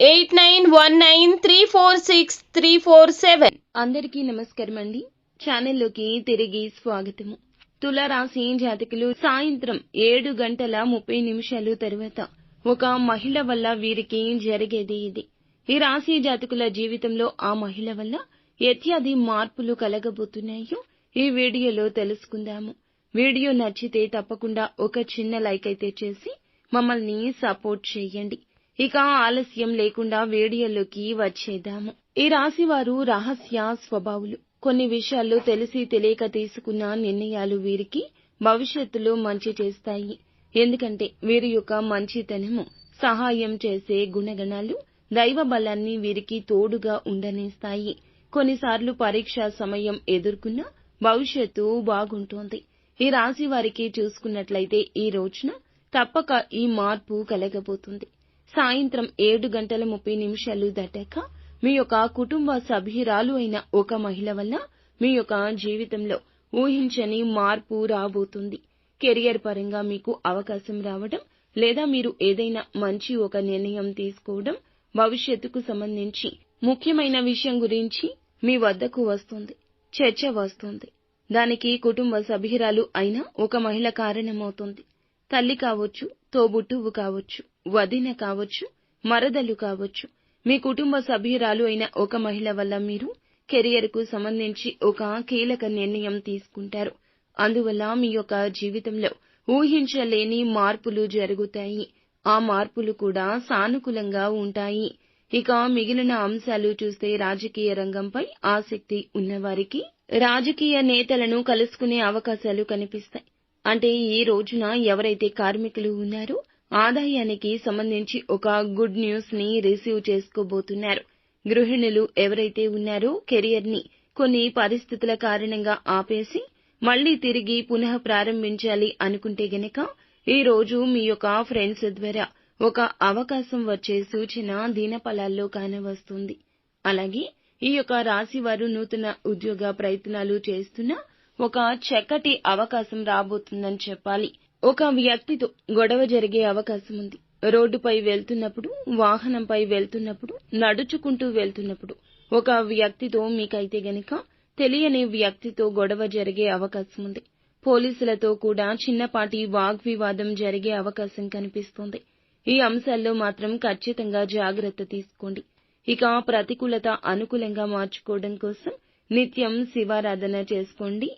eight nine one nine three four six three four seven. అందరికీ నమస్కారం అండి ఛానల్లోకి తిరిగి స్వాగతము. తులారాశి జాతకులు సాయంత్రం ఏడు గంటల ముప్పై నిమిషాలు తరువాత ఒక మహిళ వల్ల వీరికి జరిగేది ఇది. ఈ రాశి జాతకుల జీవితంలో ఆ మహిళ వల్ల ఎత్యాది మార్పులు కలగబోతున్నాయో ఈ వీడియోలో తెలుసుకుందాము. వీడియో నచ్చితే తప్పకుండా ఒక చిన్న లైక్ అయితే చేసి మమ్మల్ని సపోర్ట్ చేయండి. ఇక ఆలస్యం లేకుండా వీడియోలోకి వచ్చేద్దాము. ఈ రాశి వారు రహస్య స్వభావులు. కొన్ని విషయాల్లో తెలిసి తెలియక తీసుకున్న నిర్ణయాలు వీరికి భవిష్యత్తులో మంచి చేస్తాయి. ఎందుకంటే వీరి యొక్క మంచితనము సహాయం చేసే గుణగణాలు దైవ బలాన్ని వీరికి తోడుగా ఉండనిస్తాయి. కొన్నిసార్లు పరీక్ష సమయం ఎదుర్కొన్న భవిష్యత్తు బాగుంటోంది. ఈ రాశి వారికి చూసుకున్నట్లయితే ఈ రోజున తప్పక ఈ మార్పు కలగబోతుంది. సాయంత్రం ఏడు గంటల ముప్పై నిమిషాలు దాటాక మీ యొక్క కుటుంబ సభ్యురాలు అయిన ఒక మహిళ వల్ల మీ యొక్క జీవితంలో ఊహించని మార్పు రాబోతుంది. కెరియర్ పరంగా మీకు అవకాశం రావడం లేదా మీరు ఏదైనా మంచి ఒక నిర్ణయం తీసుకోవడం భవిష్యత్తుకు సంబంధించి ముఖ్యమైన విషయం గురించి మీ వద్దకు వస్తుంది. చర్చ వస్తుంది. దానికి కుటుంబ సభ్యురాలు అయిన ఒక మహిళ కారణమవుతుంది. తల్లి కావచ్చు తోబుట్టువు కావచ్చు వదిన కావచ్చు మరదలు కావచ్చు మీ కుటుంబ సభ్యురాలు అయిన ఒక మహిళ వల్ల మీరు కెరియర్కు సంబంధించి ఒక కీలక నిర్ణయం తీసుకుంటారు. అందువల్ల మీ యొక్క జీవితంలో ఊహించలేని మార్పులు జరుగుతాయి. ఆ మార్పులు కూడా సానుకూలంగా ఉంటాయి. ఇక మిగిలిన అంశాలు చూస్తే రాజకీయ రంగంపై ఆసక్తి ఉన్నవారికి రాజకీయ నేతలను కలుసుకునే అవకాశాలు కనిపిస్తాయి. అంటే ఈ రోజున ఎవరైతే కార్మికులు ఉన్నారో ఆదాయానికి సంబంధించి ఒక గుడ్ న్యూస్ని రిసీవ్ చేసుకోబోతున్నారు. గృహిణులు ఎవరైతే ఉన్నారో కెరియర్ని కొన్ని పరిస్థితుల కారణంగా ఆపేసి మళ్ళీ తిరిగి పునః ప్రారంభించాలి అనుకుంటే గనక ఈ రోజు మీ యొక్క ఫ్రెండ్స్ ద్వారా ఒక అవకాశం వచ్చే సూచన దినఫలాల్లో కానవస్తుంది. అలాగే ఈ యొక్క రాశి వారు నూతన ఉద్యోగ ప్రయత్నాలు చేస్తున్న ఒక చక్కటి అవకాశం రాబోతుందని చెప్పాలి. ఒక వ్యక్తితో గొడవ జరిగే అవకాశం ఉంది. రోడ్డుపై వెళ్తున్నప్పుడు వాహనంపై వెళ్తున్నప్పుడు నడుచుకుంటూ వెళ్తున్నప్పుడు ఒక వ్యక్తితో మీకైతే గనక తెలియని వ్యక్తితో గొడవ జరిగే అవకాశం ఉంది. పోలీసులతో కూడా చిన్నపాటి వాగ్వివాదం జరిగే అవకాశం కనిపిస్తుంది. ఈ అంశాల్లో మాత్రం ఖచ్చితంగా జాగ్రత్త తీసుకోండి. ఇక ప్రతికూలత అనుకూలంగా మార్చుకోవడం కోసం నిత్యం శివారాధన చేసుకోండి.